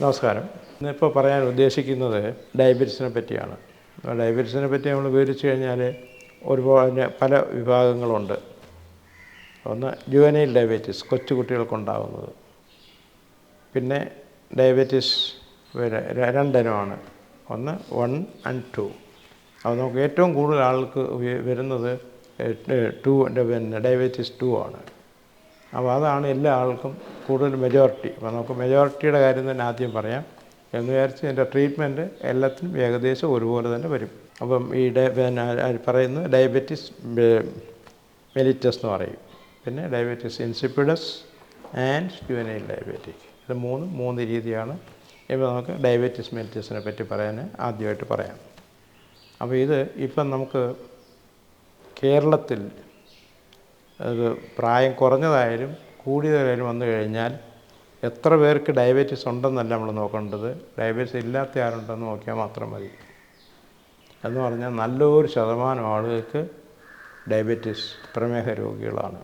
നമസ്കാരം. ഇന്നിപ്പോൾ പറയാൻ ഉദ്ദേശിക്കുന്നത് ഡയബറ്റീസിനെ പറ്റിയാണ്. ഡയബറ്റീസിനെ പറ്റി നമ്മൾ വിവരിച്ചു കഴിഞ്ഞാൽ ഒരുപാട് പല വിഭാഗങ്ങളുണ്ട്. ഒന്ന് ജുവനൈൽ ഡയബറ്റീസ് കൊച്ചു കുട്ടികൾക്കുണ്ടാകുന്നത് പിന്നെ ഡയബറ്റീസ് രണ്ടിനമാണ്. ഒന്ന് വൺ ആൻഡ് ടു. അത് നമുക്ക് ഏറ്റവും കൂടുതൽ ആൾക്ക് വരുന്നത് ടു പിന്നെ ഡയബറ്റീസ് ടു ആണ്. അപ്പോൾ അതാണ് എല്ലാ ആൾക്കും കൂടുതൽ മെജോറിറ്റി അപ്പോൾ നമുക്ക് മെജോറിറ്റിയുടെ കാര്യം തന്നെ ആദ്യം പറയാം. എന്ന് വിചാരിച്ച് എന്റെ ട്രീറ്റ്മെന്റ് എല്ലാത്തിനും ഏകദേശം ഒരുപോലെ തന്നെ വരും. അപ്പം ഈ പിന്നെ പറയുന്നത് ഡയബറ്റിസ് മെലിറ്റസ് എന്ന് പറയും. പിന്നെ diabetes insipidus and juvenile diabetic ഇത് മൂന്ന് മൂന്ന് രീതിയാണ്. ഇപ്പോൾ നമുക്ക് ഡയബറ്റിസ് മെലിറ്റസിനെ പറ്റി പറയാൻ ആദ്യമായിട്ട് പറയാം. അപ്പോൾ ഇത് ഇപ്പം നമുക്ക് കേരളത്തിൽ അത് പ്രായം കുറഞ്ഞതായാലും കൂടിയതായാലും വന്നു കഴിഞ്ഞാൽ എത്ര പേർക്ക് ഡയബറ്റീസ് ഉണ്ടെന്നല്ല നമ്മൾ നോക്കേണ്ടത്. ഡയബറ്റീസ് ഇല്ലാത്ത ആരുണ്ടെന്ന് നോക്കിയാൽ മാത്രം മതി. എന്ന് പറഞ്ഞാൽ നല്ലൊരു ശതമാനം ആളുകൾക്ക് ഡയബറ്റീസ് പ്രമേഹ രോഗികളാണ്.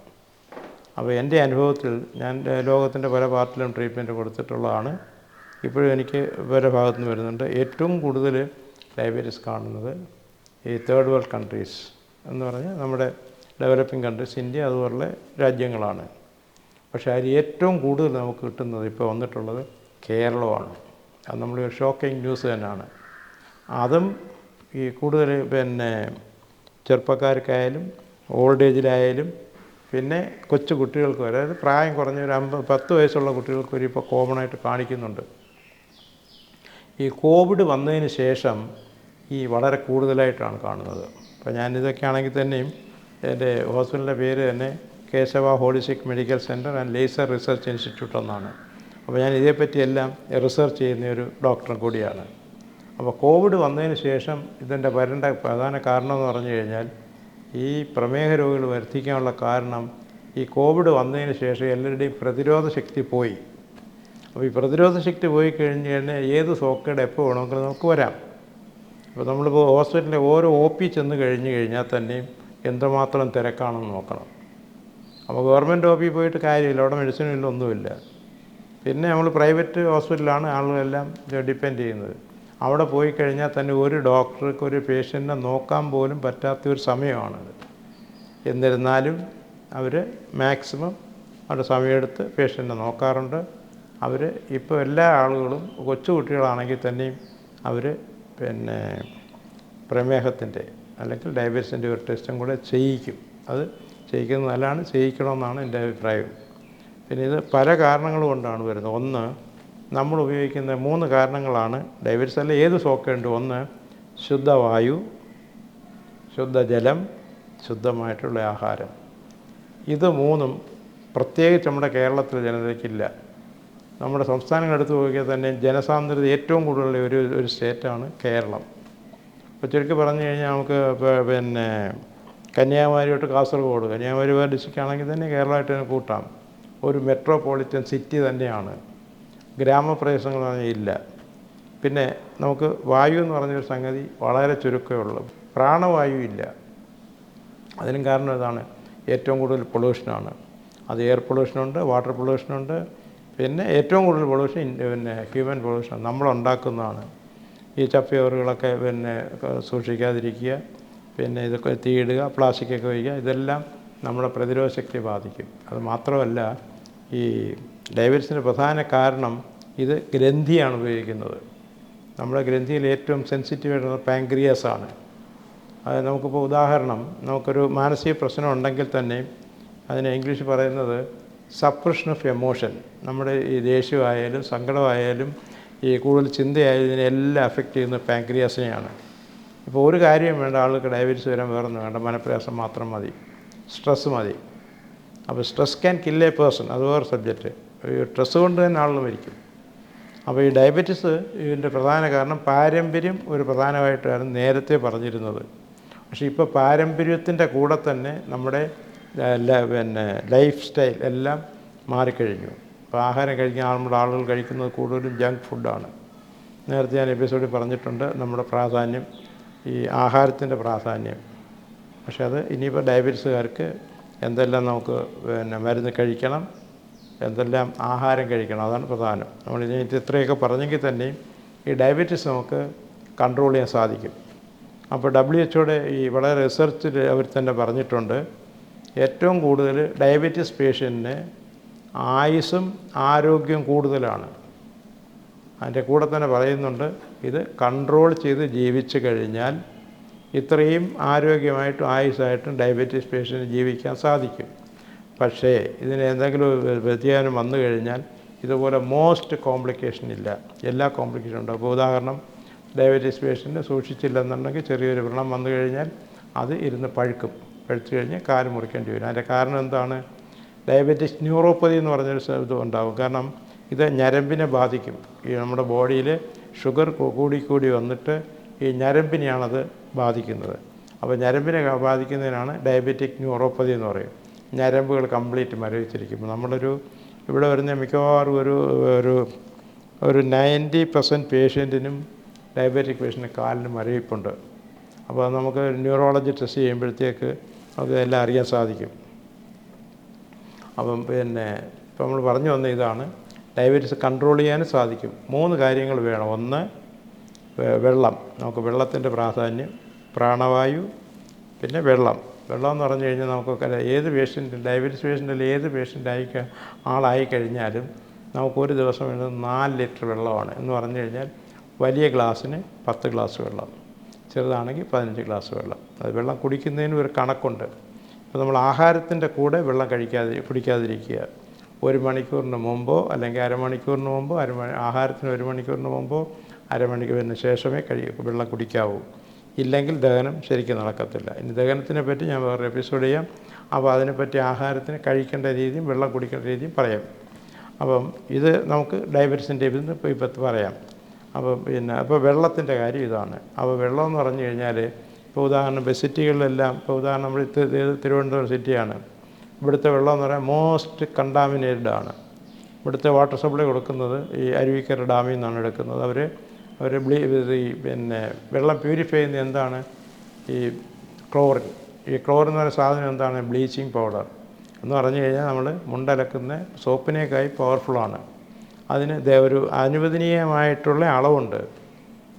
അപ്പോൾ എന്റെ അനുഭവത്തിൽ ഞാൻ ലോകത്തിന്റെ പല പാർട്ടിലും ട്രീറ്റ്മെന്റ് കൊടുത്തിട്ടുള്ളതാണ്. ഇപ്പോഴും എനിക്ക് പല ഭാഗത്തു നിന്ന് വരുന്നുണ്ട്. ഏറ്റവും കൂടുതൽ ഡയബറ്റീസ് കാണുന്നത് ഈ തേർഡ് വേൾഡ് കൺട്രീസ് എന്ന് പറഞ്ഞാൽ നമ്മുടെ ഡെവലപ്പിംഗ് കൺട്രീസ് ഇന്ത്യ അതുപോലുള്ള രാജ്യങ്ങളാണ്. പക്ഷേ അതിൽ ഏറ്റവും കൂടുതൽ നമുക്ക് കിട്ടുന്നത് ഇപ്പോൾ വന്നിട്ടുള്ളത് കേരളമാണ്. അത് നമ്മൾ ഷോക്കിംഗ് ന്യൂസ് തന്നെയാണ്. അതും ഈ കൂടുതൽ പിന്നെ ചെറുപ്പക്കാർക്കായാലും ഓൾഡ് ഏജിലായാലും പിന്നെ കൊച്ചു കുട്ടികൾക്ക് വരെ അതായത് പ്രായം കുറഞ്ഞ ഒരു അമ്പത് പത്ത് വയസ്സുള്ള കുട്ടികൾക്ക് വരെ ഇപ്പോൾ കോമൺ ആയിട്ട് കാണിക്കുന്നുണ്ട്. ഈ കോവിഡ് വന്നതിന് ശേഷം ഈ വളരെ കൂടുതലായിട്ടാണ് കാണുന്നത്. അപ്പോൾ ഞാനിതൊക്കെ ആണെങ്കിൽ തന്നെയും എന്റെ ഹോസ്പിറ്റലിന്റെ പേര് തന്നെ Keshava holistic medical centre and laser research institute എന്നാണ്. അപ്പോൾ ഞാൻ ഇതേപ്പറ്റി എല്ലാം റിസർച്ച് ചെയ്യുന്ന ഒരു ഡോക്ടറും കൂടിയാണ്. അപ്പോൾ കോവിഡ് വന്നതിന് ശേഷം ഇതിന്റെ വരേണ്ട പ്രധാന കാരണം എന്ന് പറഞ്ഞു കഴിഞ്ഞാൽ ഈ പ്രമേഹ രോഗികൾ വർദ്ധിക്കാനുള്ള കാരണം ഈ കോവിഡ് വന്നതിന് ശേഷം എല്ലാവരുടെയും പ്രതിരോധ ശക്തി പോയി. അപ്പോൾ ഈ പ്രതിരോധ ശക്തി പോയി കഴിഞ്ഞ് കഴിഞ്ഞാൽ ഏത് സോക്കേട് എപ്പോൾ വേണമെങ്കിലും നമുക്ക് വരാം. അപ്പോൾ നമ്മളിപ്പോൾ ഹോസ്പിറ്റലിൽ ഓരോ ഒ പി ചെന്ന് കഴിഞ്ഞ് കഴിഞ്ഞാൽ തന്നെയും എന്തുമാത്രം തിരക്കാണെന്ന് നോക്കണം. അപ്പോൾ ഗവൺമെന്റ് ഓഫീസിൽ പോയിട്ട് കാര്യമില്ല അവിടെ മെഡിസിനില്ല ഒന്നുമില്ല. പിന്നെ നമ്മൾ പ്രൈവറ്റ് ഹോസ്പിറ്റലാണ് ആളുകളെല്ലാം ഡിപ്പെൻഡ് ചെയ്യുന്നത്. അവിടെ പോയി കഴിഞ്ഞാൽ തന്നെ ഒരു ഡോക്ടർക്ക് ഒരു പേഷ്യന്റിനെ നോക്കാൻ പോലും പറ്റാത്ത ഒരു സമയമാണത്. എന്നിരുന്നാലും അവർ മാക്സിമം അവരുടെ സമയമെടുത്ത് പേഷ്യന്റിനെ നോക്കാറുണ്ട്. അവർ ഇപ്പോൾ എല്ലാ ആളുകളും കൊച്ചു കുട്ടികളാണെങ്കിൽ തന്നെയും അവർ പിന്നെ പ്രമേഹത്തിന്റെ അല്ലെങ്കിൽ ഡയബറ്റീസിന്റെ ഒരു ടെസ്റ്റും കൂടെ ചെയ്യിക്കും. അത് ചെയ്യിക്കുന്നത് നല്ലതാണ് ചെയ്യിക്കണമെന്നാണ് എന്റെ അഭിപ്രായം. പിന്നെ ഇത് പല കാരണങ്ങൾ കൊണ്ടാണ് വരുന്നത്. ഒന്ന് നമ്മൾ ഉപയോഗിക്കുന്ന മൂന്ന് കാരണങ്ങളാണ് ഡയബറ്റീസ് അല്ല ഏത് സോക്കുണ്ട് ഒന്ന് ശുദ്ധവായു ശുദ്ധജലം ശുദ്ധമായിട്ടുള്ള ആഹാരം. ഇത് മൂന്നും പ്രത്യേകിച്ച് നമ്മുടെ കേരളത്തിലെ ജനതയ്ക്കില്ല. നമ്മുടെ സംസ്ഥാനങ്ങൾ എടുത്തു നോക്കിയാൽ തന്നെ ജനസാന്ദ്രത ഏറ്റവും കൂടുതലുള്ള ഒരു ഒരു സ്റ്റേറ്റാണ് കേരളം. ഇപ്പോൾ ചുരുക്കി പറഞ്ഞു കഴിഞ്ഞാൽ നമുക്ക് പിന്നെ കന്യാകുമാരി തൊട്ട് കാസർഗോഡ്. കന്യാകുമാരി വേറെ ഡിസ്ട്രിക്റ്റ് ആണെങ്കിൽ തന്നെ കേരളമായിട്ട് കൂട്ടാം. ഒരു മെട്രോപൊളിറ്റൻ സിറ്റി തന്നെയാണ്. ഗ്രാമപ്രദേശങ്ങൾ പറഞ്ഞാൽ ഇല്ല. പിന്നെ നമുക്ക് വായു എന്ന് പറഞ്ഞൊരു സംഗതി വളരെ ചുരുക്കമേ ഉള്ളൂ. പ്രാണവായു ഇല്ല. അതിനും കാരണം ഇതാണ്. ഏറ്റവും കൂടുതൽ പൊള്യൂഷനാണ് അത് എയർ പൊള്യൂഷനുണ്ട് വാട്ടർ പൊള്യൂഷനുണ്ട് പിന്നെ ഏറ്റവും കൂടുതൽ പൊള്യൂഷൻ പിന്നെ ഹ്യൂമൻ പൊള്യൂഷൻ നമ്മളുണ്ടാക്കുന്നതാണ് ഈ ചപ്പയോറുകളൊക്കെ പിന്നെ സൂക്ഷിക്കാതിരിക്കുക. പിന്നെ ഇതൊക്കെ തീയിടുക പ്ലാസ്റ്റിക്കൊക്കെ വയ്ക്കുക ഇതെല്ലാം നമ്മുടെ പ്രതിരോധ ശക്തി ബാധിക്കും. അത് മാത്രമല്ല ഈ ഡയബറ്റീസിന്റെ പ്രധാന കാരണം ഇത് ഗ്രന്ഥിയാണ് ഉപയോഗിക്കുന്നത്. നമ്മുടെ ഗ്രന്ഥിയിൽ ഏറ്റവും സെൻസിറ്റീവ് ആയിട്ടുള്ള ആണ്. അത് നമുക്കിപ്പോൾ ഉദാഹരണം നമുക്കൊരു മാനസിക പ്രശ്നം ഉണ്ടെങ്കിൽ തന്നെ അതിന് ഇംഗ്ലീഷ് പറയുന്നത് സപ്രഷൻ ഓഫ് എമോഷൻ നമ്മുടെ ഈ ദേഷ്യമായാലും സങ്കടമായാലും ഈ കൂടുതൽ ചിന്തയായതിനെ ഇതിനെല്ലാം അഫക്റ്റ് ചെയ്യുന്ന പാങ്ക്രിയാസിനെയാണ് ഇപ്പോൾ ഒരു കാര്യം വേണ്ട ആൾക്ക് ഡയബറ്റീസ് വരാൻ വേറൊന്നും വേണ്ട. മനപ്രയാസം മാത്രം മതി. സ്ട്രെസ് മതി. അപ്പോൾ stress can kill a person അത് വേറെ സബ്ജക്റ്റ് ഈ സ്ട്രെസ് കൊണ്ട് തന്നെ ആളുകൾ മരിക്കും. അപ്പോൾ ഈ ഡയബറ്റീസ് ഇതിന്റെ പ്രധാന കാരണം പാരമ്പര്യം ഒരു പ്രധാനമായിട്ടാണ് നേരത്തെ പറഞ്ഞിരുന്നത്. പക്ഷേ ഇപ്പോൾ പാരമ്പര്യത്തിന്റെ കൂടെ തന്നെ നമ്മുടെ പിന്നെ ലൈഫ് സ്റ്റൈൽ എല്ലാം മാറിക്കഴിഞ്ഞു. അപ്പോൾ ആഹാരം കഴിക്കാൻ നമ്മുടെ ആളുകൾ കഴിക്കുന്നത് കൂടുതലും ജങ്ക് ഫുഡാണ് നേരത്തെ ഞാൻ എപ്പിസോഡിൽ പറഞ്ഞിട്ടുണ്ട് നമ്മുടെ പ്രാധാന്യം ഈ ആഹാരത്തിന്റെ പ്രാധാന്യം. പക്ഷേ അത് ഇനിയിപ്പോൾ ഡയബറ്റീസുകാർക്ക് എന്തെല്ലാം നമുക്ക് പിന്നെ മരുന്ന് കഴിക്കണം എന്തെല്ലാം ആഹാരം കഴിക്കണം അതാണ് പ്രധാനം. നമ്മൾ ഇനി ഇത് ഇത്രയൊക്കെ പറഞ്ഞെങ്കിൽ തന്നെയും ഈ ഡയബറ്റീസ് നമുക്ക് കൺട്രോൾ ചെയ്യാൻ സാധിക്കും. അപ്പോൾ ഡബ്ല്യു എച്ച്ഒയുടെ ഈ വളരെ റിസർച്ചിൽ അവർ തന്നെ പറഞ്ഞിട്ടുണ്ട് ഏറ്റവും കൂടുതൽ ഡയബറ്റീസ് പേഷ്യന്റിന് ആയുസ്സും ആരോഗ്യവും കൂടുതലാണ്. അതിന്റെ കൂടെ തന്നെ പറയുന്നുണ്ട് ഇത് കൺട്രോൾ ചെയ്ത് ജീവിച്ചു കഴിഞ്ഞാൽ ഇത്രയും ആരോഗ്യമായിട്ടും ആയുസ്സായിട്ടും ഡയബറ്റീസ് പേഷ്യന്റ് ജീവിക്കാൻ സാധിക്കും. പക്ഷേ ഇതിന് എന്തെങ്കിലും വ്യതിയാനം വന്നു കഴിഞ്ഞാൽ ഇതുപോലെ മോസ്റ്റ് കോംപ്ലിക്കേഷൻ ഇല്ല. എല്ലാ കോംപ്ലിക്കേഷനും ഉണ്ട് അപ്പോൾ ഉദാഹരണം ഡയബറ്റീസ് പേഷ്യന്റ് സൂക്ഷിച്ചില്ലെന്നുണ്ടെങ്കിൽ ചെറിയൊരു വ്രണം വന്നു കഴിഞ്ഞാൽ അത് ഇരുന്ന് പഴുക്കും. പഴുത്തു കഴിഞ്ഞ് കാൽ മുറിക്കേണ്ടി വരും. അതിന്റെ കാരണം എന്താണ്? ഡയബറ്റിസ് ന്യൂറോപ്പതി എന്ന് പറഞ്ഞൊരു ഇത് ഉണ്ടാകും. കാരണം ഇത് ഞരമ്പിനെ ബാധിക്കും. ഈ നമ്മുടെ ബോഡിയിൽ ഷുഗർ കൂടി കൂടി വന്നിട്ട് ഈ ഞരമ്പിനെയാണത് ബാധിക്കുന്നത്. അപ്പോൾ ഞരമ്പിനെ ബാധിക്കുന്നതിനാണ് ഡയബറ്റിക് ന്യൂറോപ്പതി എന്ന് പറയും. ഞരമ്പുകൾ കംപ്ലീറ്റ് മരവിച്ചിരിക്കും നമ്മളൊരു ഇവിടെ വരുന്ന മിക്കവാറും ഒരു ഒരു ഒരു നയന്റി പെർസെന്റ് പേഷ്യന്റിനും ഡയബറ്റിക് പേഷ്യന്റ് കാലിന് മരവിപ്പുണ്ട്. അപ്പോൾ നമുക്ക് ന്യൂറോളജി ടെസ്റ്റ് ചെയ്യുമ്പോഴത്തേക്ക് എല്ലാം അറിയാൻ സാധിക്കും. അപ്പം പിന്നെ ഇപ്പം നമ്മൾ പറഞ്ഞു വന്ന ഇതാണ്. ഡയബറ്റീസ് കൺട്രോൾ ചെയ്യാനും സാധിക്കും. മൂന്ന് കാര്യങ്ങൾ വേണം. ഒന്ന് വെള്ളം. നമുക്ക് വെള്ളത്തിന്റെ പ്രാധാന്യം പ്രാണവായു പിന്നെ വെള്ളം. വെള്ളം എന്ന് പറഞ്ഞു കഴിഞ്ഞാൽ നമുക്കൊക്കെ ഏത് പേഷ്യന്റ് ഡയബറ്റീസ് പേഷ്യന്റിൽ ഏത് പേഷ്യന്റ് ആയി ആളായി കഴിഞ്ഞാലും നമുക്കൊരു ദിവസം വേണ്ടത് നാല് ലിറ്റർ വെള്ളമാണ്. എന്ന് പറഞ്ഞു കഴിഞ്ഞാൽ വലിയ ഗ്ലാസ്സിന് പത്ത് ഗ്ലാസ് വെള്ളം. ചെറുതാണെങ്കിൽ പതിനഞ്ച് ഗ്ലാസ് വെള്ളം. അത് വെള്ളം കുടിക്കുന്നതിന് ഒരു കണക്കുണ്ട്. ഇപ്പോൾ നമ്മൾ ആഹാരത്തിന്റെ കൂടെ വെള്ളം കഴിക്കാതി കുടിക്കാതിരിക്കുക. ഒരു മണിക്കൂറിന് മുമ്പോ അല്ലെങ്കിൽ അരമണിക്കൂറിന് മുമ്പോ അരമണി ആഹാരത്തിന് ഒരു മണിക്കൂറിന് മുമ്പോ അരമണിക്കൂറിന് ശേഷമേ കഴി വെള്ളം കുടിക്കാവൂ. ഇല്ലെങ്കിൽ ദഹനം ശരിക്കും നടക്കത്തില്ല. ഇനി ദഹനത്തിനെ പറ്റി ഞാൻ വേറെ എപ്പിസോഡ് ചെയ്യാം. അപ്പോൾ അതിനെപ്പറ്റി ആഹാരത്തിന് കഴിക്കേണ്ട രീതിയും വെള്ളം കുടിക്കേണ്ട രീതിയും പറയാം. അപ്പം ഇത് നമുക്ക് ഡയബറ്റീസിന്റെ ഇതിൽ ഇപ്പോൾ ഇപ്പം പറയാം. അപ്പോൾ പിന്നെ അപ്പോൾ വെള്ളത്തിന്റെ കാര്യം ഇതാണ്. അപ്പോൾ വെള്ളം എന്ന് പറഞ്ഞു കഴിഞ്ഞാൽ ഇപ്പോൾ ഉദാഹരണം ഇപ്പോൾ സിറ്റികളിലെല്ലാം ഇപ്പോൾ ഉദാഹരണം നമ്മൾ തിരുവനന്തപുരം സിറ്റിയാണ്. ഇവിടുത്തെ വെള്ളം എന്ന് പറയാൻ മോസ്റ്റ് കണ്ടാമിനേറ്റഡ് ആണ്. ഇവിടുത്തെ വാട്ടർ സപ്ലൈ കൊടുക്കുന്നത് ഈ അരുവിക്കര ഡാമിൽ നിന്നാണ് എടുക്കുന്നത്. അവർ അവർ ബ്ലീ ഈ പിന്നെ വെള്ളം പ്യൂരിഫൈ ചെയ്യുന്നത് എന്താണ്? ഈ ക്ലോറിൻ ഈ ക്ലോറിൻ എന്ന് പറയുന്ന സാധനം എന്താണ്? ബ്ലീച്ചിങ് പൗഡർ എന്ന് പറഞ്ഞു കഴിഞ്ഞാൽ നമ്മൾ മുണ്ടലക്കുന്ന സോപ്പിനേക്കായി പവർഫുള്ളാണ് അതിന് ഒരു അനുവദനീയമായിട്ടുള്ള അളവുണ്ട്.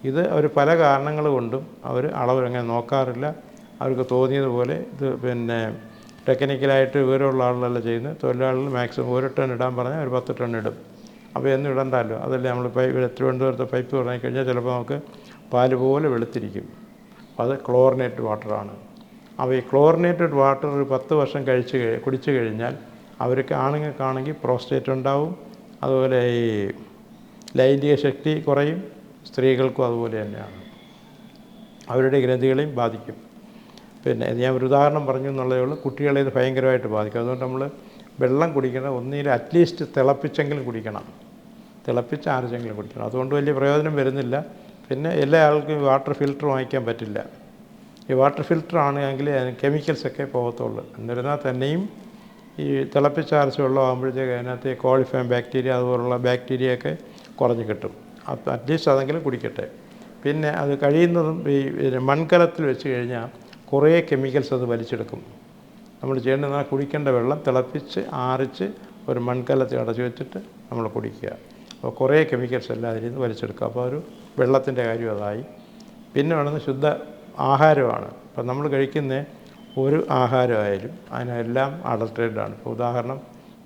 ഇത് അവർ പല കാരണങ്ങൾ കൊണ്ടും അവർ അളവ് അങ്ങനെ നോക്കാറില്ല. അവർക്ക് തോന്നിയതുപോലെ ഇത് പിന്നെ ടെക്നിക്കലായിട്ട് വിവരമുള്ള ആളുകളല്ല ചെയ്യുന്നത്. തൊഴിലാളികൾ മാക്സിമം ഒരു ടൺ ഇടാൻ പറഞ്ഞാൽ ഒരു പത്ത് ടൺ ഇടും. അപ്പോൾ എന്നും ഇടണ്ടല്ലോ അതല്ലേ നമ്മൾ പൈപ്പ് തിരുവനന്തപുരത്തെ പൈപ്പ് തുടങ്ങി കഴിഞ്ഞാൽ ചിലപ്പോൾ നമുക്ക് പാൽ പോലെ വെളുത്തിരിക്കും. അത് ക്ലോറിനേറ്റ് വാട്ടറാണ്. അപ്പോൾ ഈ ക്ലോറിനേറ്റഡ് വാട്ടർ ഒരു പത്ത് വർഷം കഴിച്ച് കഴി കുടിച്ചു കഴിഞ്ഞാൽ അവർക്ക് ആണുങ്ങൾക്കാണെങ്കിൽ പ്രോസ്റ്റേറ്റ് ഉണ്ടാവും. അതുപോലെ ഈ ലൈംഗിക ശക്തി കുറയും. സ്ത്രീകൾക്കും അതുപോലെ തന്നെയാണ്. അവരുടെ ഗ്രന്ഥികളെയും ബാധിക്കും. പിന്നെ ഞാൻ ഒരു ഉദാഹരണം പറഞ്ഞു എന്നുള്ളതേ ഉള്ളൂ. കുട്ടികളെ ഇത് ഭയങ്കരമായിട്ട് ബാധിക്കും. അതുകൊണ്ട് നമ്മൾ വെള്ളം കുടിക്കണം. ഒന്നിൽ അറ്റ്ലീസ്റ്റ് തിളപ്പിച്ചെങ്കിലും കുടിക്കണം. തിളപ്പിച്ച് ആർച്ചെങ്കിലും കുടിക്കണം. അതുകൊണ്ട് വലിയ പ്രയോജനം വരുന്നില്ല. പിന്നെ എല്ലാ ആൾക്കും വാട്ടർ ഫിൽട്ടർ വാങ്ങിക്കാൻ പറ്റില്ല. ഈ വാട്ടർ ഫിൽറ്റർ ആണെങ്കിൽ കെമിക്കൽസൊക്കെ പോകത്തുള്ളൂ. എന്നിരുന്നാൽ തന്നെയും ഈ തിളപ്പിച്ചാർച്ച വെള്ളം ആകുമ്പോഴത്തേക്ക് അതിനകത്ത് കോളിഫാം ബാക്ടീരിയ അതുപോലുള്ള ബാക്ടീരിയയൊക്കെ കുറഞ്ഞ് കിട്ടും. അറ്റ്ലീസ്റ്റ് അതെങ്കിലും കുടിക്കട്ടെ. പിന്നെ അത് കഴിയുന്നതും ഈ മൺകലത്തിൽ വെച്ച് കഴിഞ്ഞാൽ കുറേ കെമിക്കൽസ് അത് വലിച്ചെടുക്കും. നമ്മൾ ചെയ്യേണ്ടത് കുടിക്കേണ്ട വെള്ളം തിളപ്പിച്ച് ആറിച്ച് ഒരു മൺകലത്തിൽ അടച്ചു വെച്ചിട്ട് നമ്മൾ കുടിക്കുക. അപ്പോൾ കുറേ കെമിക്കൽസ് എല്ലാം അതിൽ നിന്ന് വലിച്ചെടുക്കുക അപ്പോൾ ഒരു വെള്ളത്തിന്റെ കാര്യം അതായി. പിന്നെ വേണമെന്ന് ശുദ്ധ ആഹാരമാണ്. അപ്പം നമ്മൾ കഴിക്കുന്ന ഒരു ആഹാരമായാലും അതിനെല്ലാം അഡൾട്രേറ്റഡാണ് ഇപ്പോൾ ഉദാഹരണം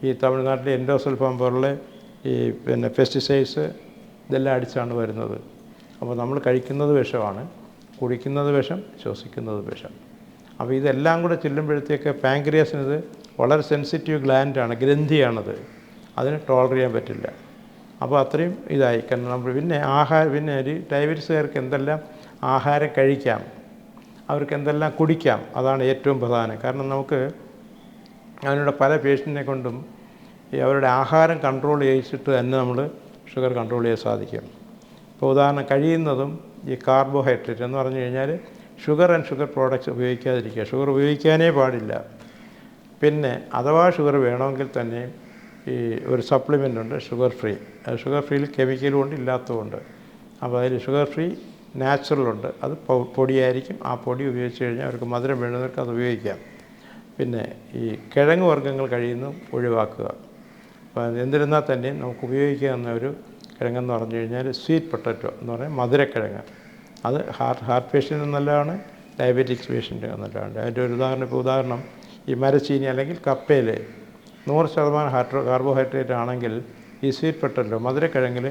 ഈ തമിഴ്നാട്ടിലെ എൻഡോസൾഫാം പോലുള്ള ഈ പിന്നെ പെസ്റ്റിസൈഡ്സ് ഇതെല്ലാം അടിച്ചാണ് വരുന്നത്. അപ്പോൾ നമ്മൾ കഴിക്കുന്നത് വിഷമാണ് കുടിക്കുന്നത് വിഷം ശ്വസിക്കുന്നത് വിഷം. അപ്പോൾ ഇതെല്ലാം കൂടെ ചെല്ലുമ്പോഴത്തേക്ക് പാങ്ക്രിയസിന് ഇത് വളരെ സെൻസിറ്റീവ് ഗ്ലാൻഡാണ് ഗ്രന്ഥിയാണത്. അതിന് ടോളർ ചെയ്യാൻ പറ്റില്ല. അപ്പോൾ അത്രയും ഇതായി. കാരണം നമ്മൾ പിന്നെ ആഹാര പിന്നെ ഒരു ഡയബറ്റീസുകാർക്ക് എന്തെല്ലാം ആഹാരം കഴിക്കാം അവർക്ക് എന്തെല്ലാം കുടിക്കാം അതാണ് ഏറ്റവും പ്രധാനം. കാരണം നമുക്ക് അതിനുള്ള പല പേഷ്യന്റിനെ കൊണ്ടും ഈ അവരുടെ ആഹാരം കൺട്രോൾ ചെയ്യിച്ചിട്ട് തന്നെ നമ്മൾ ഷുഗർ കൺട്രോൾ ചെയ്യാൻ സാധിക്കും. ഇപ്പോൾ ഉദാഹരണം കഴിയുന്നതും ഈ കാർബോഹൈഡ്രേറ്റ് എന്ന് പറഞ്ഞു കഴിഞ്ഞാൽ ഷുഗർ ആൻഡ് ഷുഗർ പ്രോഡക്റ്റ്സ് ഉപയോഗിക്കാതിരിക്കുക. ഷുഗർ ഉപയോഗിക്കാനേ പാടില്ല. പിന്നെ അഥവാ ഷുഗർ വേണമെങ്കിൽ തന്നെ ഈ ഒരു സപ്ലിമെന്റ് ഉണ്ട് ഷുഗർ ഫ്രീ. ഷുഗർ ഫ്രീയിൽ കെമിക്കലും ഉണ്ട് ഇല്ലാത്തതുകൊണ്ട്. അപ്പോൾ അതിൽ ഷുഗർ ഫ്രീ നാച്ചുറലുണ്ട് അത് പൊടിയായിരിക്കും. ആ പൊടി ഉപയോഗിച്ച് കഴിഞ്ഞാൽ അവർക്ക് മധുരം വേണ്ടവർക്ക് അത് ഉപയോഗിക്കാം. പിന്നെ ഈ കിഴങ്ങ് വർഗങ്ങൾ കഴിയുന്നതും ഒഴിവാക്കുക. എന്നിരുന്നാൽ തന്നെയും നമുക്ക് ഉപയോഗിക്കാവുന്ന ഒരു കിഴങ്ങെന്ന് പറഞ്ഞു കഴിഞ്ഞാൽ സ്വീറ്റ് പൊട്ടറ്റോ എന്ന് പറയുന്നത് മധുരക്കിഴങ്ങ്. അത് ഹാർട്ട് ഹാർട്ട് പേഷ്യന്റിന് നല്ലതാണ് ഡയബറ്റിക്സ് പേഷ്യന്റിന് നല്ലതാണ്. അതിന്റെ ഒരു ഉദാഹരണം ഇപ്പോൾ ഉദാഹരണം ഈ മരച്ചീനി അല്ലെങ്കിൽ കപ്പയിൽ നൂറ് ശതമാനം ഹാർട്ട് കാർബോഹൈഡ്രേറ്റ് ആണെങ്കിൽ ഈ സ്വീറ്റ് പൊട്ടറ്റോ മധുരക്കിഴങ്ങിൽ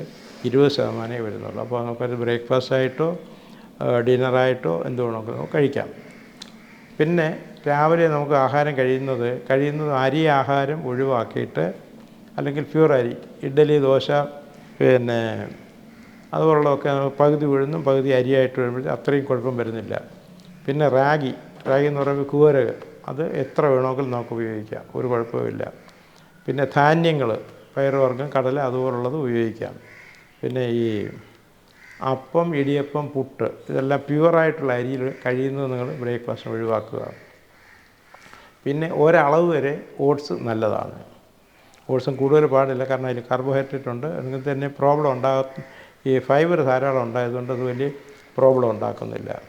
ഇരുപത് ശതമാനമേ വരുന്നുള്ളൂ. അപ്പോൾ നമുക്കത് ബ്രേക്ക്ഫാസ്റ്റ് ആയിട്ടോ ഡിന്നറായിട്ടോ എന്ത് വേണമെങ്കിലും കഴിക്കാം. പിന്നെ രാവിലെ നമുക്ക് ആഹാരം കഴിയുന്നത് കഴിയുന്നത് അരി ആഹാരം ഒഴിവാക്കിയിട്ട് അല്ലെങ്കിൽ പ്യൂർ അരി ഇഡ്ഡലി ദോശ പിന്നെ അതുപോലുള്ളതൊക്കെ പകുതി ഉഴുന്നും പകുതി അരിയായിട്ട് വരുമ്പോഴത്തേക്ക് അത്രയും കുഴപ്പം വരുന്നില്ല. പിന്നെ റാഗി റാഗി എന്ന് പറയുമ്പോൾ കൂരക് അത് എത്ര വേണമെങ്കിലും നമുക്ക് ഉപയോഗിക്കാം ഒരു കുഴപ്പമില്ല പിന്നെ ധാന്യങ്ങൾ പയറുവർഗം കടല അതുപോലുള്ളത് ഉപയോഗിക്കാം. പിന്നെ ഈ അപ്പം ഇടിയപ്പം പുട്ട് ഇതെല്ലാം പ്യുവറായിട്ടുള്ള അരിയിൽ കഴിയുന്നത് നിങ്ങൾ ബ്രേക്ക്ഫാസ്റ്റ് ഒഴിവാക്കുക. പിന്നെ ഒരളവ് വരെ ഓട്സ് നല്ലതാണ്. ഓട്സും കൂടുതൽ പാടില്ല. കാരണം അതിൽ കാർബോഹൈഡ്രേറ്റ് ഉണ്ട്. അല്ലെങ്കിൽ തന്നെ പ്രോബ്ലം ഉണ്ടാകും ഈ ഫൈബർ ധാരാളം ഉണ്ടായതുകൊണ്ട് അത് വലിയ പ്രോബ്ലം ഉണ്ടാക്കുന്നില്ല.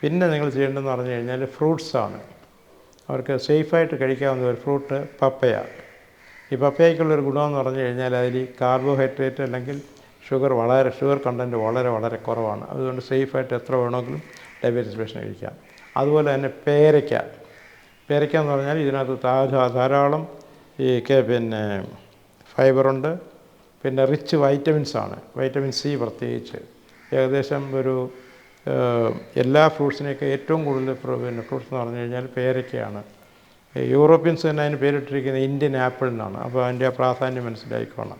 പിന്നെ നിങ്ങൾ ചെയ്യേണ്ടതെന്ന് പറഞ്ഞു കഴിഞ്ഞാൽ ഫ്രൂട്ട്സാണ് അവർക്ക് സേഫായിട്ട് കഴിക്കാവുന്ന ഒരു ഫ്രൂട്ട് പപ്പയ. ഈ പപ്പയ്ക്കുള്ളൊരു ഗുണമെന്ന് പറഞ്ഞു കഴിഞ്ഞാൽ അതിൽ കാർബോഹൈഡ്രേറ്റ് അല്ലെങ്കിൽ ഷുഗർ വളരെ ഷുഗർ കണ്ടന്റ് വളരെ വളരെ കുറവാണ്. അതുകൊണ്ട് സേഫായിട്ട് എത്ര വേണമെങ്കിലും ഡയബറ്റീസ് പേഷ്യന്റ് കഴിക്കാം. അതുപോലെ തന്നെ പേരയ്ക്ക. പേരയ്ക്ക എന്ന് പറഞ്ഞാൽ ഇതിനകത്ത് ധാരാളം ഈ കെ- പിന്നെ ഫൈബറുണ്ട് പിന്നെ റിച്ച് വൈറ്റമിൻസ് ആണ്. വൈറ്റമിൻ സി പ്രത്യേകിച്ച്. ഏകദേശം ഒരു എല്ലാ ഫ്രൂട്ട്സിനെയൊക്കെ ഏറ്റവും കൂടുതൽ പിന്നെ ഫ്രൂട്ട്സ് എന്ന് പറഞ്ഞു കഴിഞ്ഞാൽ പേരയ്ക്കയാണ് യൂറോപ്യൻസ് തന്നെ അതിന് പേരിട്ടിരിക്കുന്നത് ഇന്ത്യൻ ആപ്പിൾ എന്നാണ്. അപ്പോൾ അതിന്റെ ആ പ്രാധാന്യം മനസ്സിലായിക്കോണം.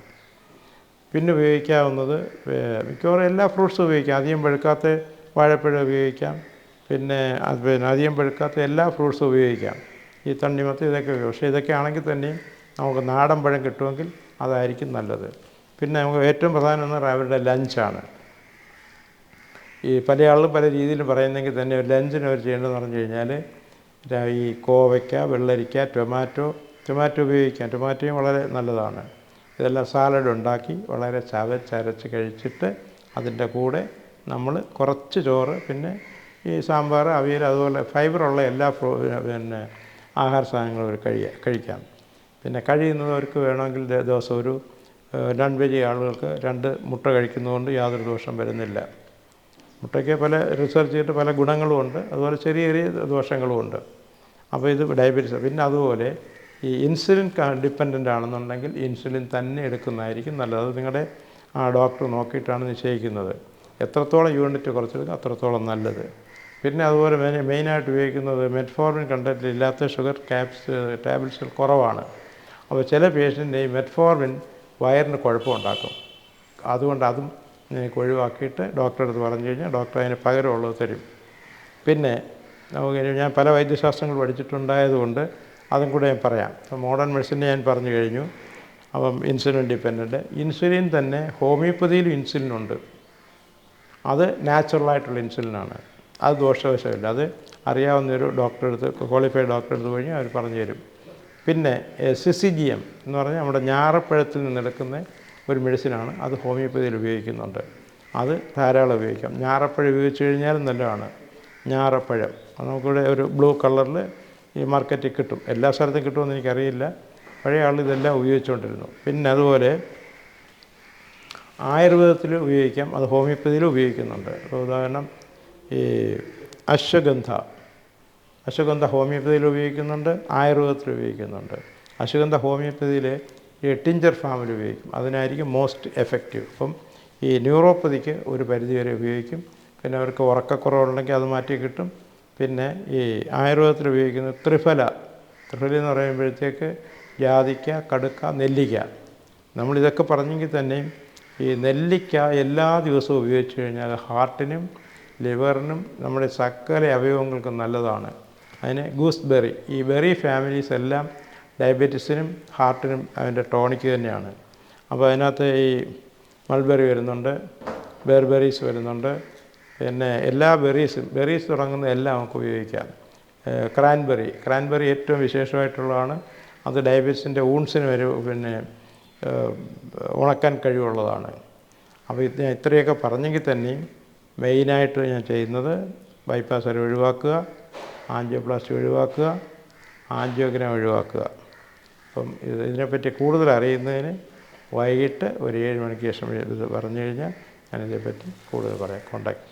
പിന്നെ ഉപയോഗിക്കാവുന്നത് മിക്കവാറും എല്ലാ ഫ്രൂട്ട്സും ഉപയോഗിക്കാം. അധികം പഴുക്കാത്ത വാഴപ്പഴം ഉപയോഗിക്കാം. പിന്നെ അത് പിന്നെ അധികം പഴുക്കാത്ത എല്ലാ ഫ്രൂട്ട്സും ഉപയോഗിക്കാം. ഈ തണ്ണിമത്തം ഇതൊക്കെ പക്ഷേ ഇതൊക്കെ ആണെങ്കിൽ തന്നെയും നമുക്ക് നാടൻ പഴം കിട്ടുമെങ്കിൽ അതായിരിക്കും നല്ലത്. പിന്നെ നമുക്ക് ഏറ്റവും പ്രധാനം എന്ന് പറയുന്നത് അവരുടെ ലഞ്ചാണ്. ഈ പല ആളുകളും പല രീതിയിലും പറയുന്നെങ്കിൽ തന്നെ ലഞ്ചിന് അവർ ചെയ്യേണ്ടതെന്ന് പറഞ്ഞു കഴിഞ്ഞാൽ ഈ കോവയ്ക്ക വെള്ളരിക്ക ടൊമാറ്റോ ടൊമാറ്റോ ഉപയോഗിക്കാം. ടൊമാറ്റോയും വളരെ നല്ലതാണ്. ഇതെല്ലാം സാലഡ് ഉണ്ടാക്കി വളരെ ചവച്ചരച്ച് കഴിച്ചിട്ട് അതിന്റെ കൂടെ നമ്മൾ കുറച്ച് ചോറ് പിന്നെ ഈ സാമ്പാർ അവിയൽ അതുപോലെ ഫൈബറുള്ള എല്ലാ പിന്നെ ആഹാര സാധനങ്ങൾ അവർ കഴിയ കഴിക്കാം. പിന്നെ കഴിയുന്നവർക്ക് വേണമെങ്കിൽ ദിവസം ഒരു നോൺ വെജ് ആളുകൾക്ക് രണ്ട് മുട്ട കഴിക്കുന്നതുകൊണ്ട് യാതൊരു ദോഷം വരുന്നില്ല. മുട്ടയ്ക്ക് പല റിസർച്ച് ചെയ്തിട്ട് പല ഗുണങ്ങളുമുണ്ട് അതുപോലെ ചെറിയ ചെറിയ ദോഷങ്ങളുമുണ്ട് അപ്പോൾ ഇത് ഡയബറ്റീസ്. പിന്നെ അതുപോലെ ഈ ഇൻസുലിൻ ഡിപ്പെൻഡന്റ് ആണെന്നുണ്ടെങ്കിൽ ഇൻസുലിൻ തന്നെ എടുക്കുന്നതായിരിക്കും നല്ലത്. അത് നിങ്ങളുടെ ആ ഡോക്ടർ നോക്കിയിട്ടാണ് നിശ്ചയിക്കുന്നത്. എത്രത്തോളം യൂണിറ്റ് കുറച്ചെടുക്കുക അത്രത്തോളം നല്ലത്. പിന്നെ അതുപോലെ മെയിനായിട്ട് ഉപയോഗിക്കുന്നത് മെറ്റ്ഫോർമിൻ കണ്ടന്റിൽ ഇല്ലാത്ത ഷുഗർ ക്യാപ്സ് ടാബ്ലറ്റ്സുകൾ കുറവാണ്. അപ്പോൾ ചില പേഷ്യന്റ് ഈ മെറ്റ്ഫോർമിൻ വയറിന് കുഴപ്പമുണ്ടാക്കും. അതുകൊണ്ട് അതും നിങ്ങൾക്ക് ഒഴിവാക്കിയിട്ട് ഡോക്ടറെ അടുത്ത് പറഞ്ഞു കഴിഞ്ഞാൽ ഡോക്ടർ അതിന് പകരമുള്ളത് തരും. പിന്നെ ഞാൻ പല വൈദ്യശാസ്ത്രങ്ങൾ പഠിച്ചിട്ടുണ്ടായതുകൊണ്ട് അതും കൂടെ ഞാൻ പറയാം. ഇപ്പം മോഡേൺ മെഡിസിൻ ഞാൻ പറഞ്ഞു കഴിഞ്ഞു. അപ്പം ഇൻസുലിൻ ഡിപ്പെൻഡന്റ് ഇൻസുലിൻ തന്നെ ഹോമിയോപ്പതിയിലും ഇൻസുലിൻ ഉണ്ട്. അത് നാച്ചുറലായിട്ടുള്ള ഇൻസുലിനാണ് അത് ദോഷവശമില്ല. അത് അറിയാവുന്നൊരു ഡോക്ടറെ അടുത്ത് ക്വാളിഫൈഡ് ഡോക്ടറെ അടുത്ത് കഴിഞ്ഞാൽ അവർ പറഞ്ഞു തരും പിന്നെ സിസിജിയം എന്ന് പറഞ്ഞാൽ നമ്മുടെ ഞാറപ്പഴത്തിൽ നിന്നെടുക്കുന്ന ഒരു മെഡിസിനാണ്. അത് ഹോമിയോപ്പതിയിൽ ഉപയോഗിക്കുന്നുണ്ട്. അത് ധാരാളം ഉപയോഗിക്കാം. ഞാറപ്പഴം ഉപയോഗിച്ച് കഴിഞ്ഞാലും നല്ലതാണ്. ഞാറപ്പഴം. നമുക്കിവിടെ ഒരു ബ്ലൂ കളറിൽ ഈ മാർക്കറ്റിൽ കിട്ടും. എല്ലാ സ്ഥലത്തും കിട്ടുമെന്ന് എനിക്കറിയില്ല. പഴയ ആൾ ഇതെല്ലാം ഉപയോഗിച്ചുകൊണ്ടിരുന്നു. പിന്നെ അതുപോലെ ആയുർവേദത്തിൽ ഉപയോഗിക്കാം. അത് ഹോമിയോപ്പതിയിൽ ഉപയോഗിക്കുന്നുണ്ട്. ഉദാഹരണം ഈ അശ്വഗന്ധ. അശ്വഗന്ധ ഹോമിയോപ്പതിയിൽ ഉപയോഗിക്കുന്നുണ്ട് ആയുർവേദത്തിൽ ഉപയോഗിക്കുന്നുണ്ട്. അശ്വഗന്ധ ഹോമിയോപ്പതിയിൽ ഈ ടിഞ്ചർ ഫാമിൽ ഉപയോഗിക്കും. അതിനായിരിക്കും മോസ്റ്റ് എഫക്റ്റീവ്. അപ്പം ഈ ന്യൂറോപ്പതിക്ക് ഒരു പരിധിവരെ ഉപയോഗിക്കും. പിന്നെ അവർക്ക് ഉറക്കക്കുറവുണ്ടെങ്കിൽ അത് മാറ്റി കിട്ടും. പിന്നെ ഈ ആയുർവേദത്തിൽ ഉപയോഗിക്കുന്ന ത്രിഫല. ത്രിഫല എന്ന് പറയുമ്പോഴത്തേക്ക് ജാതിക്ക കടുക്ക നെല്ലിക്ക. നമ്മളിതൊക്കെ പറഞ്ഞെങ്കിൽ തന്നെയും ഈ നെല്ലിക്ക എല്ലാ ദിവസവും ഉപയോഗിച്ച് കഴിഞ്ഞാൽ ഹാർട്ടിനും ലിവറിനും നമ്മുടെ സകല അവയവങ്ങൾക്കും നല്ലതാണ്. അതിന് ഗൂസ് ബെറി ഈ ബെറി ഫാമിലീസ് എല്ലാം ഡയബറ്റീസിനും ഹാർട്ടിനും അതിന്റെ ടോണിക്ക് തന്നെയാണ്. അപ്പോൾ അതിനകത്ത് ഈ മൾബെറി വരുന്നുണ്ട് ബെർബെറീസ് വരുന്നുണ്ട് പിന്നെ എല്ലാ ബെറീസും ബെറീസ് തുടങ്ങുന്ന എല്ലാം നമുക്ക് ഉപയോഗിക്കാം. ക്രാൻബെറി ക്രാൻബെറി ഏറ്റവും വിശേഷമായിട്ടുള്ളതാണ്. അത് ഡയബറ്റീസിന്റെ ഊൺസിന് വരെ പിന്നെ ഉണക്കാൻ കഴിവുള്ളതാണ്. അപ്പോൾ ഇത് ഇത്രയൊക്കെ പറഞ്ഞെങ്കിൽ തന്നെയും മെയിനായിട്ട് ഞാൻ ചെയ്യുന്നത് ബൈപ്പാസ് വരെ ഒഴിവാക്കുക ആൻജിയോപ്ലാസ്റ്റി ഒഴിവാക്കുക ആൻജിയോഗ്രാം ഒഴിവാക്കുക. അപ്പം ഇത് ഇതിനെപ്പറ്റി കൂടുതൽ അറിയുന്നതിന് വൈകിട്ട് ഒരു ഏഴ് മണിക്ക് ശേഷം ഇത് പറഞ്ഞു കഴിഞ്ഞാൽ ഞാനിതേപ്പറ്റി കൂടുതൽ പറയാം. കോണ്ടാക്ട്